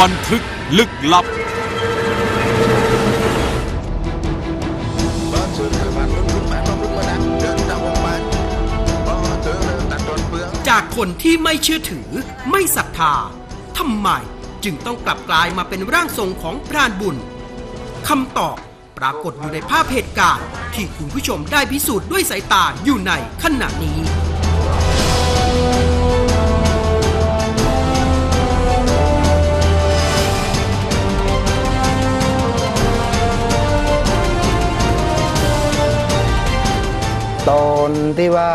บันทึกลึกลับ จากคนที่ไม่เชื่อถือไม่ศรัทธาทำไมจึงต้องกลับกลายมาเป็นร่างทรงของพรานบุญคำตอบปรากฏอยู่ในภาพเหตุการณ์ ที่คุณผู้ชมได้พิสูจน์ด้วยสายตาอยู่ในขณะนี้ นที่ว่า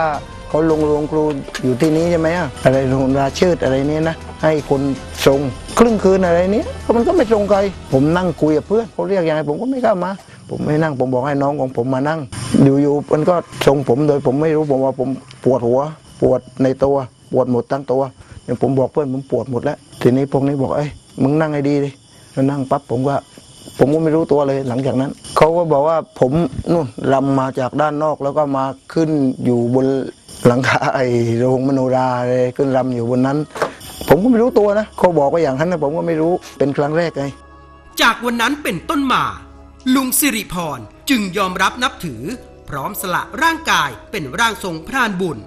เขาลงโรงครูอยู่ที่นี้ใช่ไหมอะอะไรโรงราชืดอะไรนี้นะ ให้คนส่งครึ่งคืนอะไรนี้มันก็ไม่ตรงใครผมนั่งคุยกับเพื่อนเขาเรียกยังไงผมก็ไม่กล้ามา ผมไม่นั่งผมบอกให้น้องของผมมานั่ง อยู่ๆมันก็ส่งผมโดยผมไม่รู้ผมว่าผมปวดหัว ปวดในตัวปวดหมดทั้งตัวอย่างผมบอกเพื่อนผมปวดหมดแล้ว ทีนี้พวกนี้บอกเอ้ยมึงนั่งให้ดีดิแล้วนั่งปั๊บผมก็ ผมก็ไม่รู้ตัวเลยหลังจากนั้น เขาก็บอกว่าผมนู่นลำมาจากด้านนอกแล้วก็มาขึ้นอยู่บนหลังคาไอ้โรงมโนราเลยขึ้นลำอยู่บนนั้น ผมก็ไม่รู้ตัวนะเขาบอกว่าอย่างนั้นนะผมก็ไม่รู้เป็นครั้งแรกไงจากวันนั้นเป็นต้นมา ลุงสิริพรจึงยอมรับนับถือ พร้อมสละร่างกายเป็นร่างทรงพรานบุญ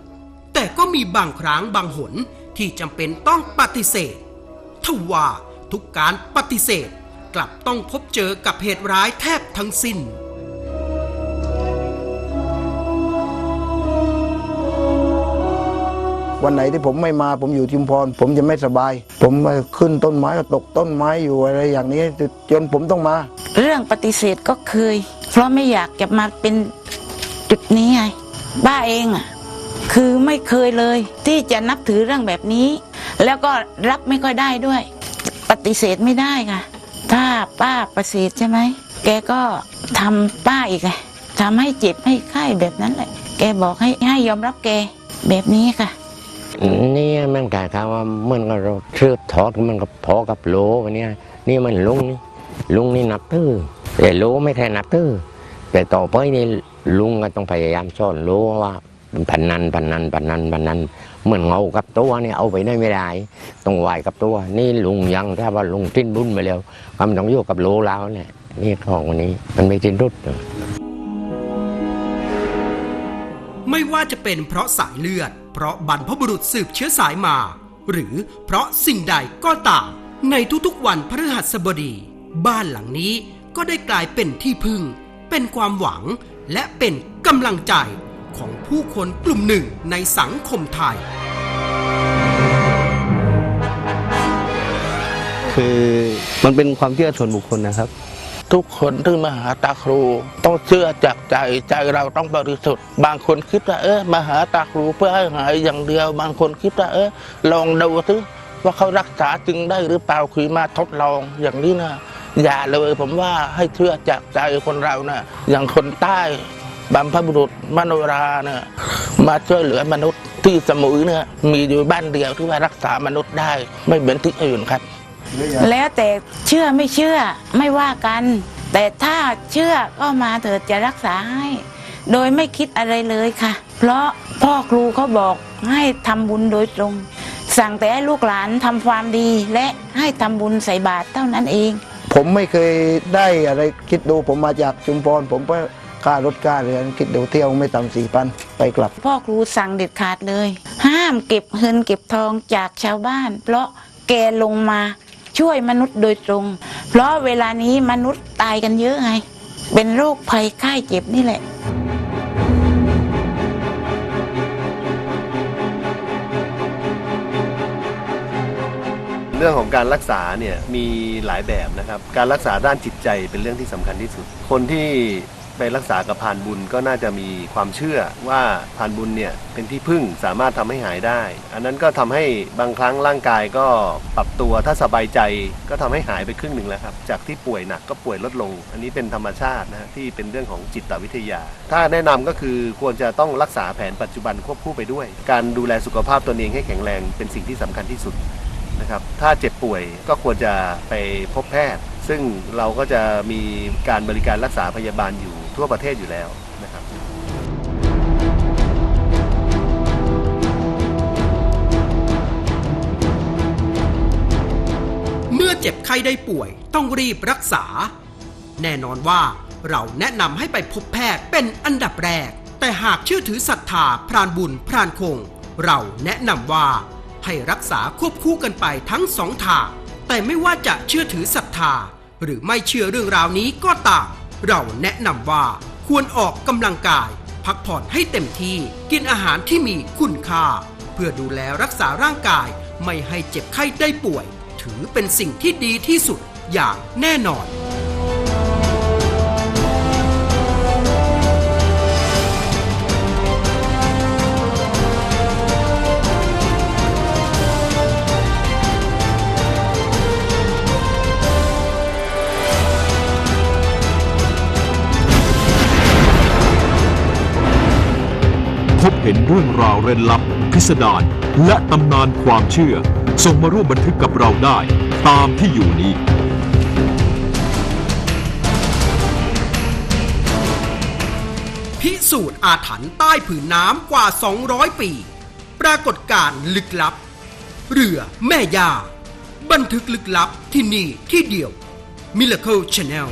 แต่ก็มีบางครั้งบางหนที่จำเป็นต้องปฏิเสธทว่าทุกการปฏิเสธ ลับต้องพบเจอกับเหตุร้ายแทบทั้งสิ้น วันไหนที่ผมไม่มาผมอยู่ชุมพร ผมจะไม่สบาย ผมไปขึ้นต้นไม้ก็ตกต้นไม้อยู่อะไรอย่างนี้จนผมต้องมา เรื่องปฏิเสธก็เคย เพราะไม่อยากจะมาเป็นจุดนี้ไงบ้าเองอะคือไม่เคยเลยที่จะนับถือเรื่องแบบนี้ แล้วก็รับไม่ค่อยได้ด้วย ปฏิเสธไม่ได้ค่ะ ถ้าป้าปฏิเสธใช่ไหม แกก็ทำป้าอีกไงทำให้เจ็บให้ไข้แบบนั้นแหละ แกบอกให้ให้ยอมรับแกแบบนี้ค่ะนี่มันกลายความว่าเหมันก็เราเชือบถอดมันก็พอกับโลวันนี้นี่มันลุงนี่ลุงนี่นับตื้อแต่โลไม่แค่นับตื้อแต่ต่อไปนี่ลุงก็ต้องพยายามสอนโลว่า พันนันพันนันพันนันพันนันเหมือนเงากับตัวเนี่ยเอาไปได้ไม่ได้ต้องไหวกับตัว นี่ลุงยังถ้าว่าลุงทิ้นบุญไปแล้วความนต้องอยู่กับโลแล้วเนี่ยนี่ของวันนี้มันไม่ทิ้นรุดไม่ว่าจะเป็นเพราะสายเลือด เพราะบรรพบุรุษสืบเชื้อสายมา หรือเพราะสิ่งใดก็ตามในทุกๆวันพฤหัสบดี บ้านหลังนี้ก็ได้กลายเป็นที่พึ่ง เป็นความหวังและเป็นกำลังใจ ของผู้คนกลุ่มหนึ่งในสังคมไทย คือมันเป็นความเชื่อส่วนบุคคลนะครับ ทุกคนที่มาหาตาครู ต้องเชื่อจากใจใจเราต้องบริสุทธิ์ บางคนคิดว่าเออมาหาตาครูเพื่อให้หายอย่างเดียว บางคนคิดว่าเออลองดูซิว่าเขารักษาจริงได้หรือเปล่าคือมาทดลองอย่างนี้นะอย่าเลยผมว่าให้เชื่อจากใจคนเรานะอย่างคนใต้ บัมพบุรุษมโนราเนี่ยมาช่วยเหลือมนุษย์ที่สมุยเนี่ยมีอยู่บ้านเดียวที่ว่ารักษามนุษย์ได้ ไม่เหมือนที่อื่นครับ แล้วแต่เชื่อไม่เชื่อไม่ว่ากัน แต่ถ้าเชื่อก็มาเถิดจะรักษาให้ โดยไม่คิดอะไรเลยค่ะ เพราะพ่อครูเขาบอกให้ทำบุญโดยตรง สั่งแต่ให้ลูกหลานทำความดีและให้ทำบุญใส่บาตรเท่านั้นเอง ผมไม่เคยได้อะไรคิดดูผมมาจากชุมพรผมก็ ค่ารถค่าเรือนคิดดูเที่ยวไม่ต่ำสี่พันไปกลับ พ่อครูสั่งเด็ดขาดเลย ห้ามเก็บเงินเก็บทองจากชาวบ้าน เพราะแกลงมาช่วยมนุษย์โดยตรง เพราะเวลานี้มนุษย์ตายกันเยอะไง เป็นโรคภัยไข้เจ็บนี่แหละเรื่องของการรักษาเนี่ยมีหลายแบบนะครับ การรักษาด้านจิตใจเป็นเรื่องที่สำคัญที่สุด คนที่ ไปรักษากับพานบุญก็น่าจะมีความเชื่อว่าพานบุญเนี่ยเป็นที่พึ่งสามารถทำให้หายได้ อันนั้นก็ทำให้บางครั้งร่างกายก็ปรับตัวถ้าสบายใจก็ทำให้หายไปครึ่งหนึ่งแล้วครับ จากที่ป่วยหนักก็ป่วยลดลง อันนี้เป็นธรรมชาตินะฮะที่เป็นเรื่องของจิตวิทยา ถ้าแนะนำก็คือควรจะต้องรักษาแผนปัจจุบันควบคู่ไปด้วย การดูแลสุขภาพตนเองให้แข็งแรงเป็นสิ่งที่สำคัญที่สุดนะครับถ้าเจ็บป่วยก็ควรจะไปพบแพทย์ ซึ่งเราก็จะมีการบริการรักษาพยาบาลอยู่ทั่วประเทศอยู่แล้วนะครับ เมื่อเจ็บไข้ได้ป่วยต้องรีบรักษา แน่นอนว่าเราแนะนำให้ไปพบแพทย์เป็นอันดับแรก แต่หากเชื่อถือศรัทธาพรานบุญพรานคง เราแนะนำว่าให้รักษาควบคู่กันไปทั้งสองทางแต่ไม่ว่าจะเชื่อถือศรัทธา หรือไม่เชื่อเรื่องราวนี้ก็ตาม เราแนะนำว่าควรออกกำลังกาย พักผ่อนให้เต็มที่ กินอาหารที่มีคุณค่า เพื่อดูแลรักษาร่างกายไม่ให้เจ็บไข้ได้ป่วย ถือเป็นสิ่งที่ดีที่สุดอย่างแน่นอนพบเห็น เรื่องราวเร้นลับพิสดารและตำนานความเชื่อ ส่งมาร่วมบันทึกกับเราได้ตามที่อยู่นี้ พิสูจน์อาถรรพ์ใต้ผืนน้ำกว่า 200 ปี ปรากฏการณ์ลึกลับ เรือแม่ยา บันทึกลึกลับที่นี่ที่เดียว Miracle Channel